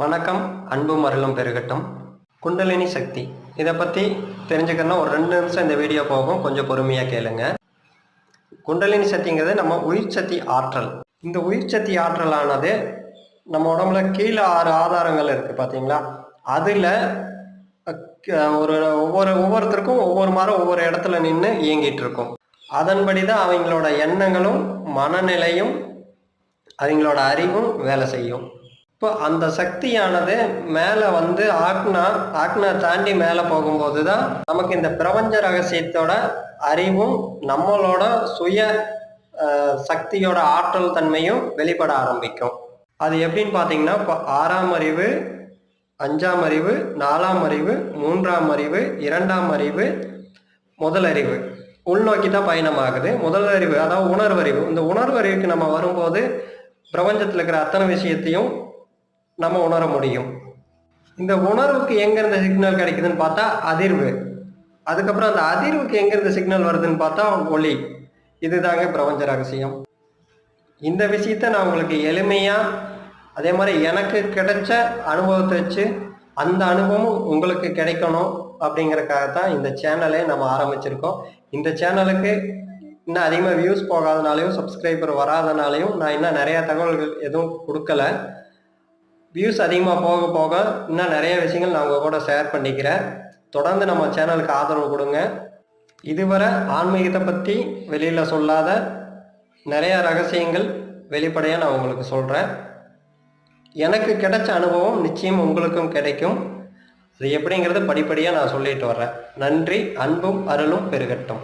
வணக்கம் அன்பும் அருளும் பெருகட்டும். குண்டலினி சக்தி. இதை பற்றி தெரிஞ்சுக்கணும்னா ஒரு ரெண்டு நிமிஷம் இந்த வீடியோ போகும். கொஞ்சம் பொறுமையாக கேளுங்க. குண்டலினி சக்திங்கிறது நம்ம உயிர் சக்தி ஆற்றல். இந்த உயிர் சக்தி ஆற்றலானது நம்ம உடம்புல கீழே ஆறு ஆதாரங்கள் இருக்குது பார்த்தீங்களா அதில் ஒரு ஒவ்வொரு ஒவ்வொருத்தருக்கும் ஒவ்வொரு மாதிரி ஒவ்வொரு இடத்துல நின்று இயங்கிட்டு இருக்கும். அதன்படி தான் அவங்களோட எண்ணங்களும் மனநிலையும் அவங்களோட அறிவும் வேலை செய்யும். இப்போ அந்த சக்தியானது மேலே வந்து ஆக்னா ஆக்னா தாண்டி மேலே போகும்போது தான் நமக்கு இந்த பிரபஞ்ச ரகசியத்தோட அறிவும் நம்மளோட சுய சக்தியோட ஆற்றல் தன்மையும் வெளிப்பட ஆரம்பிக்கும். அது எப்படின்னு பார்த்தீங்கன்னா இப்போ ஆறாம் அறிவு அஞ்சாம் அறிவு நாலாம் அறிவு மூன்றாம் அறிவு இரண்டாம் அறிவு முதலறிவு உள்நோக்கி தான் பயணமாகுது. முதலறிவு அதாவது உணர்வறிவு. இந்த உணர்வறிவுக்கு நம்ம வரும்போது பிரபஞ்சத்தில் இருக்கிற அத்தனை விஷயத்தையும் நம்ம உணர முடியும். இந்த உணர்வுக்கு எங்கேருந்து சிக்னல் கிடைக்குதுன்னு பார்த்தா அதிர்வு. அதுக்கப்புறம் அந்த அதிர்வுக்கு எங்கேருந்து சிக்னல் வருதுன்னு பார்த்தா ஒளி. இதுதாங்க பிரபஞ்ச ரகசியம். இந்த விஷயத்த நான் உங்களுக்கு எளிமையாக அதே மாதிரி எனக்கு கிடைச்ச அனுபவத்தை வச்சு அந்த அனுபவம் உங்களுக்கு கிடைக்கணும் அப்படிங்கிறக்காக தான் இந்த சேனலை நம்ம ஆரம்பிச்சிருக்கோம். இந்த சேனலுக்கு இன்னும் அதிகமாக வியூஸ் போகாதனாலையும் சப்ஸ்கிரைபர் வராதனாலையும் நான் இன்னும் நிறையா தகவல்கள் எதுவும் கொடுக்கல. வியூஸ் அதிகமாக போக போக இன்னும் நிறைய விஷயங்கள் நான் உங்கள் கூட ஷேர் பண்ணிக்கிறேன். தொடர்ந்து நம்ம சேனலுக்கு ஆதரவு கொடுங்க. இதுவரை ஆன்மீகத்தை பற்றி வெளியில் சொல்லாத நிறைய ரகசியங்கள் வெளிப்படையாக நான் உங்களுக்கு சொல்கிறேன் எனக்கு கிடைச்ச அனுபவம் நிச்சயம் உங்களுக்கும் கிடைக்கும். அது எப்படிங்கிறது படிப்படியாக நான் சொல்லிட்டு வர்றேன். நன்றி அன்பும் அருளும் பெருகட்டும்.